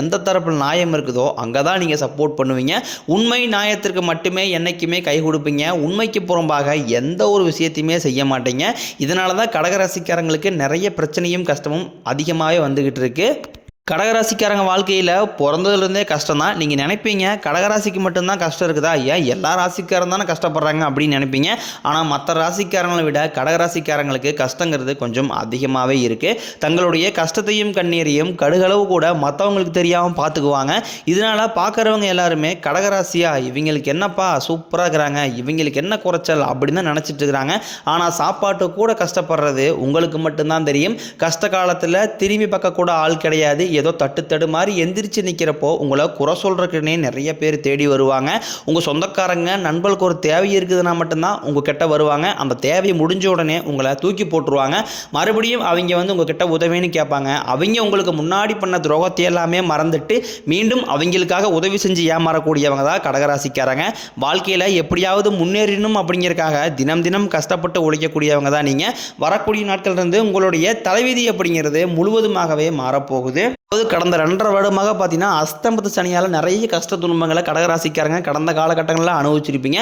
எந்த தரப்பில் நியாயம் இருக்குதோ அங்கே தான் நீங்கள் சப்போர்ட் பண்ணுவீங்க. உண்மை நியாயத்திற்கு மட்டுமே என்றைக்குமே கை கொடுப்பீங்க. உண்மைக்கு புறம்பாக எந்த ஒரு விஷயத்தையுமே செய்ய மாட்டீங்க. இதனால தான் கடகராசிக்காரங்களுக்கு நிறைய பிரச்சனையும் கஷ்டமும் அதிகமாகவே வந்துக்கிட்டு இருக்குது கடகராசிக்காரங்க வாழ்க்கையில் பிறந்ததுலேருந்தே கஷ்டம் தான் நீங்கள் நினைப்பீங்க கடகராசிக்கு மட்டும்தான் கஷ்டம் இருக்குதா? ஏன் எல்லா ராசிக்காரன் தானே கஷ்டப்படுறாங்க அப்படின்னு நினைப்பீங்க. ஆனால் மற்ற ராசிக்காரங்களை விட கடகராசிக்காரங்களுக்கு கஷ்டங்கிறது கொஞ்சம் அதிகமாகவே இருக்குது தங்களுடைய கஷ்டத்தையும் கண்ணீரையும் கடுகளவு கூட மற்றவங்களுக்கு தெரியாமல் பார்த்துக்குவாங்க இதனால் பார்க்குறவங்க எல்லாருமே கடகராசியா இவங்களுக்கு என்னப்பா சூப்பராக இருக்கிறாங்க இவங்களுக்கு என்ன குறைச்சல் அப்படின்னு தான் நினச்சிட்டு இருக்கிறாங்க. ஆனால் சாப்பாட்டு கூட கஷ்டப்படுறது உங்களுக்கு மட்டும்தான் தெரியும். கஷ்ட காலத்தில் திரும்பி பார்க்கக்கூட ஆள் கிடையாது. ஏதோ தட்டு தடு மாதிரி எந்திரிச்சு நிற்கிறப்போ உங்களை குறை சொல்கிறக்குனே நிறைய பேர் தேடி வருவாங்க. உங்கள் சொந்தக்காரங்க நண்பர்களுக்கு ஒரு தேவை இருக்குதுன்னா மட்டும்தான் உங்கள் கிட்ட வருவாங்க. அந்த தேவை முடிஞ்ச உடனே உங்களை தூக்கி போட்டுருவாங்க. மறுபடியும் அவங்க வந்து உங்கள் கிட்ட உதவின்னு கேட்பாங்க. அவங்க உங்களுக்கு முன்னாடி பண்ண துரோகத்தை எல்லாமே மறந்துட்டு மீண்டும் அவங்களுக்காக உதவி செஞ்சு ஏமாறக்கூடியவங்க தான் கடகராசிக்காரங்க. வாழ்க்கையில் எப்படியாவது முன்னேறணும் அப்படிங்கிறதுக்காக தினம் தினம் கஷ்டப்பட்டு உழைக்கக்கூடியவங்க தான் நீங்கள் வரக்கூடிய நாட்கள் இருந்து உங்களுடைய தலைவிதி அப்படிங்கிறது முழுவதுமாகவே மாறப்போகுது. அதாவது கடந்த ரெண்டரை வருடமாக பார்த்தீங்கன்னா அஸ்தம்பத்து சனியால் நிறைய கஷ்ட துன்பங்களை கடகராசிக்காரங்க கடந்த காலகட்டங்களில் அனுபவிச்சிருப்பீங்க.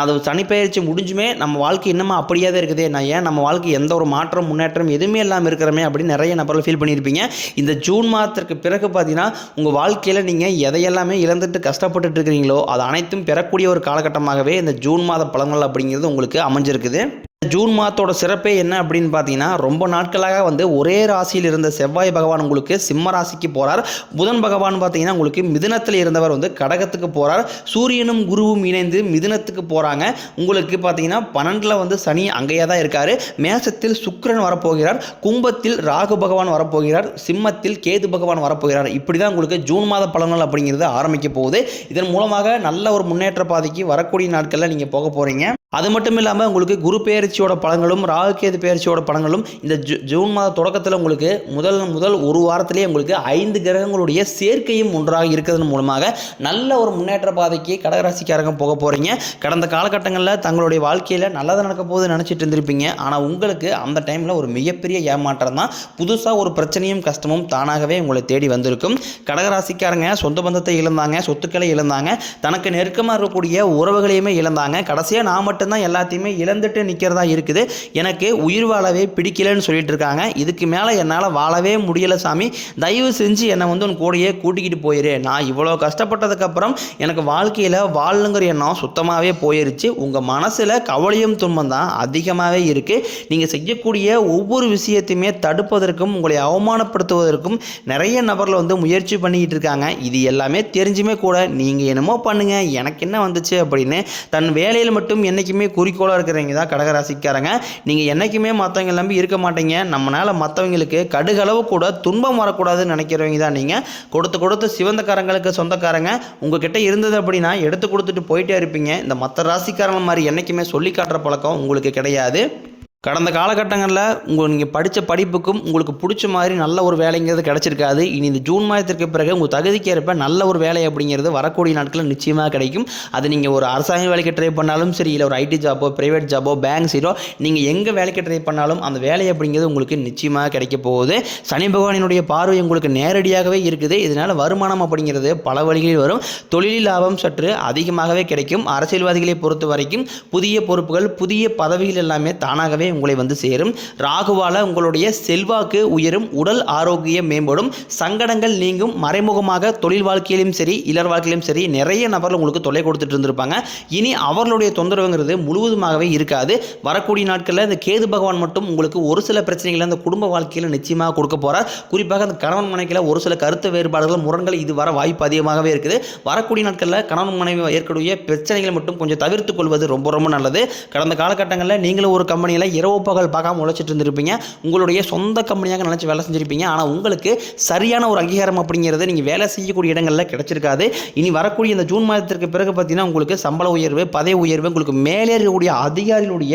அது சனிப்பெயர்ச்சி முடிஞ்சுமே நம்ம வாழ்க்கை இன்னமும் அப்படியே தான் இருக்குதே நான் ஏன் நம்ம வாழ்க்கை எந்த ஒரு மாற்றம் முன்னேற்றம் எதுவுமே இல்லாமல் இருக்கிறமே அப்படின்னு நிறைய நபர்கள் ஃபீல் பண்ணியிருப்பீங்க. இந்த ஜூன் மாதத்திற்கு பிறகு பார்த்தீங்கன்னா உங்கள் வாழ்க்கையில் நீங்கள் எதையெல்லாமே இழந்துட்டு கஷ்டப்பட்டுட்டு இருக்கிறீங்களோ அது அனைத்தும் பெறக்கூடிய ஒரு காலகட்டமாகவே இந்த ஜூன் மாத பழங்கள் அப்படிங்கிறது உங்களுக்கு அமைஞ்சிருக்குது. ஜூன் மாதத்தோட சிறப்பே என்ன அப்படின்னு பார்த்தீங்கன்னா ரொம்ப நாட்களாக வந்து ஒரே ராசியில் இருந்த செவ்வாய் பகவான் உங்களுக்கு சிம்ம ராசிக்கு போகிறார் புதன் பகவான் பார்த்தீங்கன்னா உங்களுக்கு மிதுனத்தில் இருந்தவர் வந்து கடகத்துக்கு போகிறார் சூரியனும் குருவும் இணைந்து மிதுனத்துக்கு போகிறாங்க உங்களுக்கு பார்த்தீங்கன்னா பன்னெண்டில் வந்து சனி அங்கேயே தான் இருக்கார். மேசத்தில் சுக்கரன் வரப்போகிறார். கும்பத்தில் ராகு பகவான் வரப்போகிறார். சிம்மத்தில் கேது பகவான் வரப்போகிறார். இப்படி தான் உங்களுக்கு ஜூன் மாத பலன்கள் அப்படிங்கிறது ஆரம்பிக்க போகுது. இதன் மூலமாக நல்ல ஒரு முன்னேற்ற பாதைக்கு வரக்கூடிய நாட்களில் நீங்கள் போக போகிறீங்க அது மட்டும் இல்லாமல் உங்களுக்கு குரு பெயர்ச்சியோட பலன்களும் ராகுகேது பெயர்ச்சியோட பலன்களும் இந்த ஜூ ஜூன் மாத தொடக்கத்தில் உங்களுக்கு முதல் முதல் ஒரு வாரத்திலேயே உங்களுக்கு ஐந்து கிரகங்களுடைய சேர்க்கையும் ஒன்றாக இருக்கிறதன் மூலமாக நல்ல ஒரு முன்னேற்ற பாதைக்கு கடகராசிக்காரங்க போக போகிறீங்க கடந்த காலகட்டங்களில் தங்களுடைய வாழ்க்கையில் நல்லதாக நடக்க போகுது நினச்சிட்டு இருந்திருப்பீங்க. ஆனால் உங்களுக்கு அந்த டைமில் ஒரு மிகப்பெரிய ஏமாற்றம் தான். புதுசாக ஒரு பிரச்சனையும் கஷ்டமும் தானாகவே உங்களை தேடி வந்திருக்கும். கடகராசிக்காரங்க சொந்த பந்தத்தை இழந்தாங்க சொத்துக்களை இழந்தாங்க. தனக்கு நெருக்கமாக இருக்கக்கூடிய உறவுகளையுமே இழந்தாங்க. கடைசியாக நான் மட்டும்தான் எல்லாத்தையுமே இழந்துட்டு நிற்கிறதா இருக்குது. எனக்கு உயிர் வாழவே பிடிக்கலன்னு சொல்லிட்டு இருக்காங்க. இதுக்கு மேலே என்னால் வாழவே முடியலை சாமி. தயவு செஞ்சு என்னை வந்து உன் கூடயே கூட்டிக்கிட்டு போயிரு. நான் இவ்வளோ கஷ்டப்பட்டதுக்கப்புறம் எனக்கு வாழ்க்கையில் வாழணுங்கிற எண்ணம் சுத்தமாகவே போயிருச்சு. உங்கள் மனசில் கவலையும் துன்பம் தான் அதிகமாகவே இருக்குது நீங்கள் செய்யக்கூடிய ஒவ்வொரு விஷயத்தையுமே தடுப்பதற்கும் உங்களை அவமானப்படுத்துவதற்கும் நிறைய நபர்கள் வந்து முயற்சி பண்ணிக்கிட்டு இருக்காங்க. இது எல்லாமே தெரிஞ்சுமே கூட நீங்கள் என்னமோ பண்ணுங்கள் எனக்கு என்ன வந்துச்சு அப்படின்னு தன் வேலையில் மட்டும் என்னைக்கு என்றைக்குமே குறிக்கோளாக இருக்கிறவங்க தான் கடகராசிக்காரங்க. நீங்கள் என்றைக்குமே மற்றவங்க நம்பி இருக்க மாட்டீங்க. நம்மளால் மற்றவங்களுக்கு கடுகளவு கூட துன்பம் வரக்கூடாதுன்னு நினைக்கிறவங்க தான் நீங்கள் கொடுத்து கொடுத்து சிவந்தக்காரங்களுக்கு சொந்தக்காரங்க. உங்ககிட்ட இருந்தது அப்படின்னா எடுத்து கொடுத்துட்டு போயிட்டே இருப்பீங்க. இந்த மற்ற ராசிக்காரங்க மாதிரி என்றைக்குமே சொல்லி காட்டுற பழக்கம் உங்களுக்கு கிடையாது. கடந்த காலகட்டங்களில் உங்கள் நீங்கள் படித்த படிப்புக்கும் உங்களுக்கு பிடிச்ச மாதிரி நல்ல ஒரு வேலைங்கிறது கிடச்சிருக்காது. இனி இந்த ஜூன் மாதத்திற்கு பிறகு உங்கள் தகுதிக்கு ஏற்ப நல்ல ஒரு வேலை அப்படிங்கிறது வரக்கூடிய நாட்களில் நிச்சயமாக கிடைக்கும். அது நீங்கள் ஒரு அரசாங்க வேலைக்கு ட்ரை பண்ணாலும் சரி இல்லை ஒரு ஐடி ஜாபோ ப்ரைவேட் ஜாபோ பேங்க் சீரோ நீங்கள் எங்கே வேலைக்கு ட்ரை பண்ணாலும் அந்த வேலை அப்படிங்கிறது உங்களுக்கு நிச்சயமாக கிடைக்க போகுது. சனி பகவானினுடைய பார்வை உங்களுக்கு நேரடியாகவே இருக்குது. இதனால் வருமானம் அப்படிங்கிறது பல வழிகளில் வரும். தொழில் லாபம் சற்று அதிகமாகவே கிடைக்கும். அரசியல்வாதிகளை பொறுத்த வரைக்கும் புதிய பொறுப்புகள் புதிய பதவிகள் எல்லாமே தானாகவே உங்களை வந்து சேரும். ராகுவால உங்களுடைய செல்வாக்கு உயரும் உடல் ஆரோக்கியம் மேம்படும் சங்கடங்கள் நீங்கும் மறைமுகமாக தொழில் வாழ்க்கையிலும் சரி இளர் வாழ்க்கையிலும் சரி நிறைய நபர்கள் உங்களுக்கு தொலை கொடுத்துட்டு இருந்திருப்பாங்க. இனி அவர்களுடைய தொந்தரவுங்கிறது முழுவதுமாகவே இருக்காது. வரக்கூடிய நாட்களில் இந்த கேது பகவான் மட்டும் உங்களுக்கு ஒரு சில பிரச்சனைகளை அந்த குடும்ப வாழ்க்கையில் நிச்சயமாக கொடுக்க போறார். குறிப்பாக அந்த கணவன் மனைக்கில் ஒரு சில கருத்து வேறுபாடுகள் முரண்கள் இது வர வாய்ப்பு அதிகமாகவே இருக்குது. வரக்கூடிய நாட்களில் கணவன் மனைவி ஏற்கக்கூடிய பிரச்சனைகளை மட்டும் கொஞ்சம் தவிர்த்து கொள்வது ரொம்ப ரொம்ப நல்லது. கடந்த காலகட்டங்களில் நீங்களும் ஒரு கம்பெனியில் இரவு பகல் பார்க்காம உழைச்சிட்டு இருந்திருப்பீங்க. உங்களுடைய சொந்த கம்பெனியாக நினச்சி வேலை செஞ்சுருப்பீங்க. ஆனால் உங்களுக்கு சரியான ஒரு அங்கீகாரம் அப்படிங்கிறது நீங்கள் வேலை செய்யக்கூடிய இடங்களில் கிடைச்சிருக்காது. இனி வரக்கூடிய இந்த ஜூன் மாதத்திற்கு பிறகு பார்த்தீங்கன்னா உங்களுக்கு சம்பள உயர்வு பதவி உயர்வு உங்களுக்கு மேலே இருக்கக்கூடிய அதிகாரிகளுடைய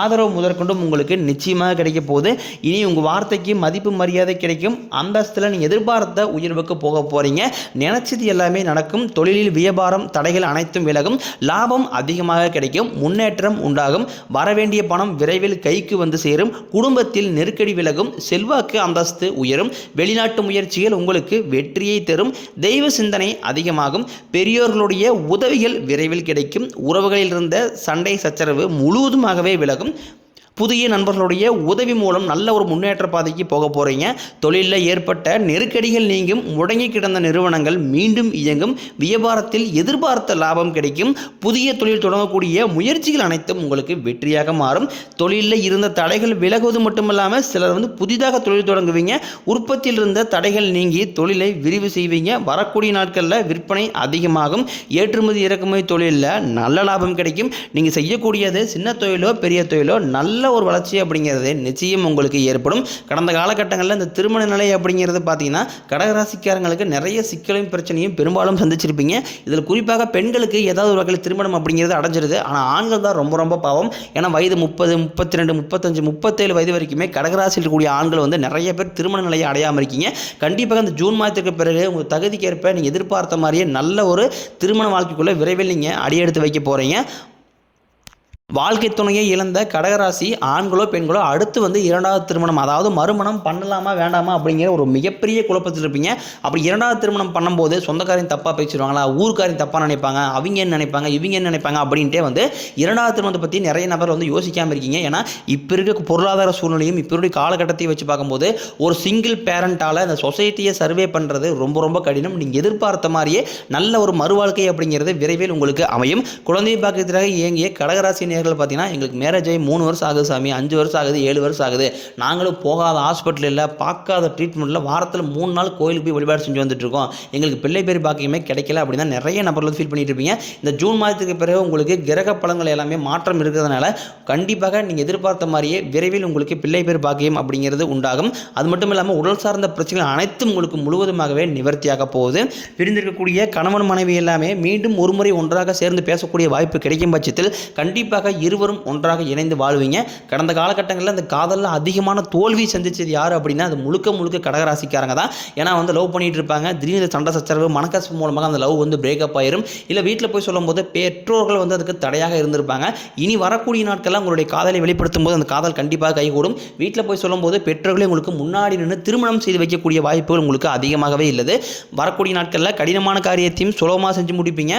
ஆதரவு முதற்கொண்டும் உங்களுக்கு நிச்சயமாக கிடைக்க போகுது. இனி உங்கள் வார்த்தைக்கு மதிப்பு மரியாதை கிடைக்கும். அந்தஸ்தில் நீங்கள் எதிர்பார்த்த உயர்வுக்கு போக போகிறீங்க நினச்சது எல்லாமே நடக்கும். தொழிலில் வியாபாரம் தடைகள் அனைத்தும் விலகும். லாபம் அதிகமாக கிடைக்கும். முன்னேற்றம் உண்டாகும். வரவேண்டிய பணம் விரைவில் கைக்கு வந்து சேரும். குடும்பத்தில் நெருக்கடி விலகும். செல்வாக்கு அந்தஸ்து உயரும். வெளிநாட்டு முயற்சிகள் உங்களுக்கு வெற்றியை தரும். தெய்வ சிந்தனை அதிகமாகும். பெரியோர்களுடைய உதவிகள் விரைவில் கிடைக்கும். உறவுகளில் இருந்த சண்டை சச்சரவு முழுவதுமாகவே விலகும். புதிய நண்பர்களுடைய உதவி மூலம் நல்ல ஒரு முன்னேற்ற பாதைக்கு போக போகிறீங்க தொழிலில் ஏற்பட்ட நெருக்கடிகள் நீங்கும். முடங்கி கிடந்த நிறுவனங்கள் மீண்டும் இயங்கும். வியாபாரத்தில் எதிர்பார்த்த லாபம் கிடைக்கும். புதிய தொழில் தொடங்கக்கூடிய முயற்சிகள் அனைத்தும் உங்களுக்கு வெற்றியாக மாறும். தொழிலில் இருந்த தடைகள் விலகுவது மட்டுமல்லாமல் சிலர் வந்து புதிதாக தொழில் தொடங்குவீங்க. உற்பத்தியில் இருந்த தடைகள் நீங்கி தொழிலை விரிவு செய்வீங்க. வரக்கூடிய நாட்களில் விற்பனை அதிகமாகும். ஏற்றுமதி இறக்குமதி தொழிலில் நல்ல லாபம் கிடைக்கும். நீங்கள் செய்யக்கூடியது சின்ன தொழிலோ பெரிய தொழிலோ நல்ல நல்ல ஒரு வளர்ச்சி அப்படிங்கிறது நிச்சயம் உங்களுக்கு ஏற்படும். கடந்த காலகட்டங்களில் இந்த திருமண நிலை அப்படிங்கிறது பார்த்தீங்கன்னா கடகராசிக்காரங்களுக்கு நிறைய சிக்கலையும் பிரச்சனையும் பெரும்பாலும் சந்திச்சிருப்பீங்க. இதில் குறிப்பாக பெண்களுக்கு ஏதாவது ஒரு வகையில் திருமணம் அப்படிங்கிறது அடைஞ்சிருது. ஆனால் ஆண்கள் தான் ரொம்ப ரொம்ப பாவம். ஏன்னா வயது முப்பது முப்பத்தி ரெண்டு முப்பத்தஞ்சு முப்பத்தேழு வயது வரைக்குமே கடகராசியில் இருக்கக்கூடிய ஆண்கள் வந்து நிறைய பேர் திருமண நிலையை அடையாமல் இருக்கீங்க. கண்டிப்பாக இந்த ஜூன் மாதத்திற்கு பிறகு உங்கள் தகுதிக்கேற்ப நீங்கள் எதிர்பார்த்த மாதிரியே நல்ல ஒரு திருமண வாழ்க்கைக்குள்ளே விரைவில் நீங்கள் அடியெடுத்து வைக்க போகிறீங்க வாழ்க்கை துணையை இழந்த கடகராசி ஆண்களோ பெண்களோ அடுத்து வந்து இரண்டாவது திருமணம் அதாவது மறுமணம் பண்ணலாமா வேண்டாமா அப்படிங்கிற ஒரு மிகப்பெரிய குழப்பத்தில் இருப்பீங்க. அப்படி இரண்டாவது திருமணம் பண்ணும்போது சொந்தக்காரையும் தப்பாக பேசிடுவாங்களா ஊருக்காரையும் தப்பாக நினைப்பாங்க அவங்க என்ன நினைப்பாங்க இவங்க என்ன நினைப்பாங்க அப்படின்ட்டே வந்து இரண்டாவது திருமணத்தை பற்றி நிறைய நபர் வந்து யோசிக்காமல் இருக்கீங்க. ஏன்னா இப்போ இருக்க பொருளாதார சூழ்நிலையும் இப்போ இருக்க காலகட்டத்தையும் வச்சு பார்க்கும்போது ஒரு சிங்கிள் பேரண்ட்டால் அந்த சொசைட்டியை சர்வே பண்ணுறது ரொம்ப ரொம்ப கடினம். நீங்கள் எதிர்பார்த்த மாதிரியே நல்ல ஒரு மறுவாழ்க்கை அப்படிங்கிறது விரைவில் உங்களுக்கு அமையும். குழந்தை பாக்கியத்திற்காக இயங்கிய கடகராசி நேர்கள் பார்த்தீங்கன்னா எங்களுக்கு மேரேஜ் ஆகி மூணு வருஷம் ஆகுது சாமி அஞ்சு வருஷம் ஆகுது ஏழு வருஷம் ஆகுது. நாங்களும் போகாத ஹாஸ்பிட்டல் இல்லை பார்க்காத ட்ரீட்மெண்ட்டில் வாரத்தில் மூணு நாள் கோயிலுக்கு போய் வழிபாடு செஞ்சு வந்துட்டு இருக்கோம். எங்களுக்கு பிள்ளை பேர் பாக்கியமே கிடைக்கல அப்படின்னு நிறைய நபர்கள் ஃபீல் பண்ணிட்டு இருப்பீங்க. இந்த ஜூன் மாதத்துக்கு பிறகு உங்களுக்கு கிரக பலன்கள் எல்லாமே மாற்றம் இருக்கிறதுனால கண்டிப்பாக நீங்கள் எதிர்பார்த்த மாதிரியே விரைவில் உங்களுக்கு பிள்ளை பேர் பாக்கியம் அப்படிங்கிறது உண்டாகும். அது மட்டும் இல்லாமல் உடல் சார்ந்த பிரச்சனைகள் அனைத்தும் உங்களுக்கு முழுவதுமாகவே நிவர்த்தியாக போகுது. பிரிந்திருக்கக்கூடிய கணவன் மனைவி எல்லாமே மீண்டும் ஒருமுறை ஒன்றாக சேர்ந்து பேசக்கூடிய வாய்ப்பு கிடைக்கும் பட்சத்தில் கண்டிப்பாக இருவரும் ஒன்றாக இணைந்து வாழ்வீங்க. கடந்த காலகட்டங்களில் அந்த காதலில் அதிகமான தோல்வி சந்திச்சது யார் அப்படின்னா அது முழுக்க முழுக்க கடகராசிக்காரங்க தான். ஏன்னா வந்து லவ் பண்ணிட்டு இருப்பாங்க. திடீர்னு சண்டை சச்சரவு மனக்கசப்பு மூலமாக அந்த லவ் வந்து பிரேக்கப் ஆயிரும். இல்லை வீட்டில் போய் சொல்லும்போது பெற்றோர்கள் வந்து அதுக்கு தடையாக இருந்திருப்பாங்க. இனி வரக்கூடிய நாட்களில் உங்களுடைய காதலை வெளிப்படுத்தும் போது அந்த காதல் கண்டிப்பாக கைகூடும். வீட்டில் போய் சொல்லும்போது பெற்றோர்களே உங்களுக்கு முன்னாடி நின்று திருமணம் செய்து வைக்கக்கூடிய வாய்ப்புகள் உங்களுக்கு அதிகமாகவே இல்லது. வரக்கூடிய நாட்களில் கடினமான காரியத்தையும் சுலபமாக செஞ்சு முடிப்பீங்க.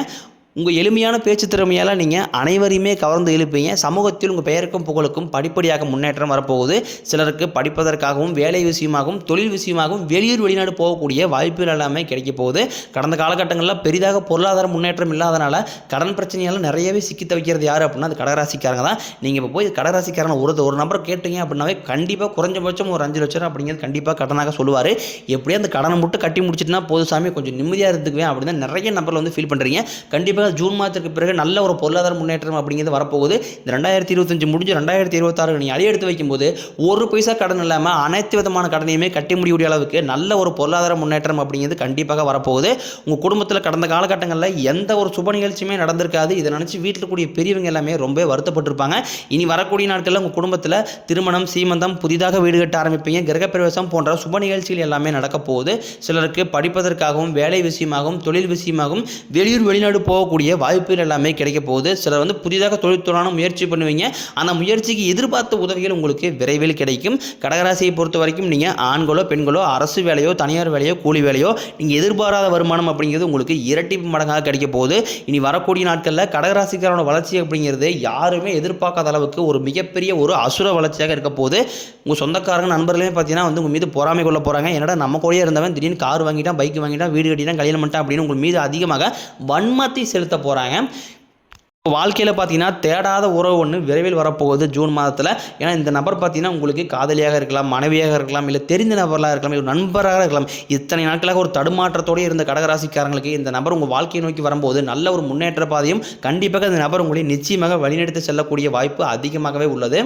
உங்கள் எளிமையான பேச்சு திறமையால் நீங்கள் அனைவரையுமே கவர்ந்து இழுப்பீங்க சமூகத்தில் உங்கள் பெயருக்கும் புகழுக்கும் படிப்படியாக முன்னேற்றம் வரப்போகுது. சிலருக்கு படிப்பதற்காகவும் வேலை விஷயமாகவும் தொழில் விஷயமாகவும் வெளியூர் வெளிநாடு போகக்கூடிய வாய்ப்புகள் எல்லாமே கிடைக்க போகுது. கடந்த காலகட்டங்களில் பெரிதாக பொருளாதார முன்னேற்றம் இல்லாதனால கடன் பிரச்சனையால் நிறையவே சிக்கி தவிக்கிறது யார் அப்படின்னா அது கடகராசிக்காரங்க தான். நீங்கள் இப்போ போய் கடகராசிக்காரன் ஒரு ஒரு நம்பர் கேட்டீங்க அப்படின்னாவே கண்டிப்பாக குறைஞ்சபட்சம் ஒரு அஞ்சு லட்சம் அப்படிங்கிறது கண்டிப்பாக கடனாக சொல்லுவார். எப்படியும் அந்த கடனை மட்டும் கட்டி முடிச்சிட்டுனா போதும் சாமி கொஞ்சம் நிம்மதியாக இருந்துக்குவேன் அப்படின்னு தான் நிறைய நம்பரில் வந்து ஃபீல் பண்ணுறீங்க கண்டிப்பாக ஜூன் மாதத்துக்கு பிறகு நல்ல ஒரு பொருளாதார முன்னேற்றம் அப்படிங்கிறது வரப்போகுது. இந்த ரெண்டாயிரத்தி இருபத்தஞ்சு முடிஞ்சு ரெண்டாயிரத்தி இருபத்தாறு நீங்கள் அடி எடுத்து வைக்கும்போது ஒரு பைசா கடன் இல்லாமல் அனைத்து விதமான கடனையுமே கட்டி முடியக்கூடிய அளவுக்கு நல்ல ஒரு பொருளாதார முன்னேற்றம் அப்படிங்கிறது கண்டிப்பாக வரப்போகுது. உங்கள் குடும்பத்தில் கடந்த காலகட்டங்களில் எந்த ஒரு சுப நிகழ்ச்சியுமே நடந்திருக்காது. இதை நினச்சி வீட்டில் கூடிய பெரியவங்க எல்லாமே ரொம்ப வருத்தப்பட்டிருப்பாங்க. இனி வரக்கூடிய நாட்களில் உங்கள் குடும்பத்தில் திருமணம் சீமந்தம் புதிதாக வீடு கட்ட ஆரம்பிப்பீங்க. கிரகப்பிரவேசம் போன்ற சுப நிகழ்ச்சிகள் எல்லாமே நடக்க போகுது. சிலருக்கு படிப்பதற்காகவும் வேலை விஷயமாகவும் தொழில் விஷயமாகவும் வெளியூர் வெளிநாடு போக போகக்கூடிய வாய்ப்புகள் எல்லாமே கிடைக்க போகுது. சிலர் வந்து புதிதாக தொழில் தொடரான முயற்சி பண்ணுவீங்க. அந்த முயற்சிக்கு எதிர்பார்த்த உதவிகள் உங்களுக்கு விரைவில் கிடைக்கும். கடகராசியை பொறுத்த வரைக்கும் நீங்கள் ஆண்களோ பெண்களோ அரசு வேலையோ தனியார் வேலையோ கூலி வேலையோ நீங்கள் எதிர்பாராத வருமானம் அப்படிங்கிறது உங்களுக்கு இரட்டிப்பு மடங்காக கிடைக்க போகுது. இனி வரக்கூடிய நாட்களில் கடகராசிக்காரோட வளர்ச்சி அப்படிங்கிறது யாருமே எதிர்பார்க்காத அளவுக்கு ஒரு மிகப்பெரிய ஒரு அசுர வளர்ச்சியாக இருக்க போது உங்கள் சொந்தக்காரங்க நண்பர்களே பார்த்தீங்கன்னா வந்து உங்கள் மீது பொறாமை கொள்ள போகிறாங்க என்னடா நம்ம கூடயே இருந்தவன் திடீர்னு கார் வாங்கிட்டான் பைக் வாங்கிட்டான் வீடு கட்டிட்டான் கல்யாணம் பண்ணிட்டான் அப்படின்னு உங்கள் மீது அதிகமாக வன்மத்தை செலுத்த போகிறாங்க வாழ்க்கையில் பார்த்தீங்கன்னா தேடாத உறவு ஒன்று விரைவில் வரப்போகுது ஜூன் மாதத்தில். ஏன்னா இந்த நபர் பார்த்தீங்கன்னா உங்களுக்கு காதலியாக இருக்கலாம் மனைவியாக இருக்கலாம் இல்லை தெரிந்த நபர்களாக இருக்கலாம் இல்லை ஒரு நண்பராக இருக்கலாம். இத்தனை நாட்களாக ஒரு தடுமாற்றத்தோடு இருந்த கடகராசிக்காரங்களுக்கு இந்த நபர் உங்கள் வாழ்க்கையை நோக்கி வரும்போது நல்ல ஒரு முன்னேற்ற பாதையும் கண்டிப்பாக இந்த நபர் உங்களை நிச்சயமாக வழிநடத்தி செல்லக்கூடிய வாய்ப்பு அதிகமாகவே உள்ளது.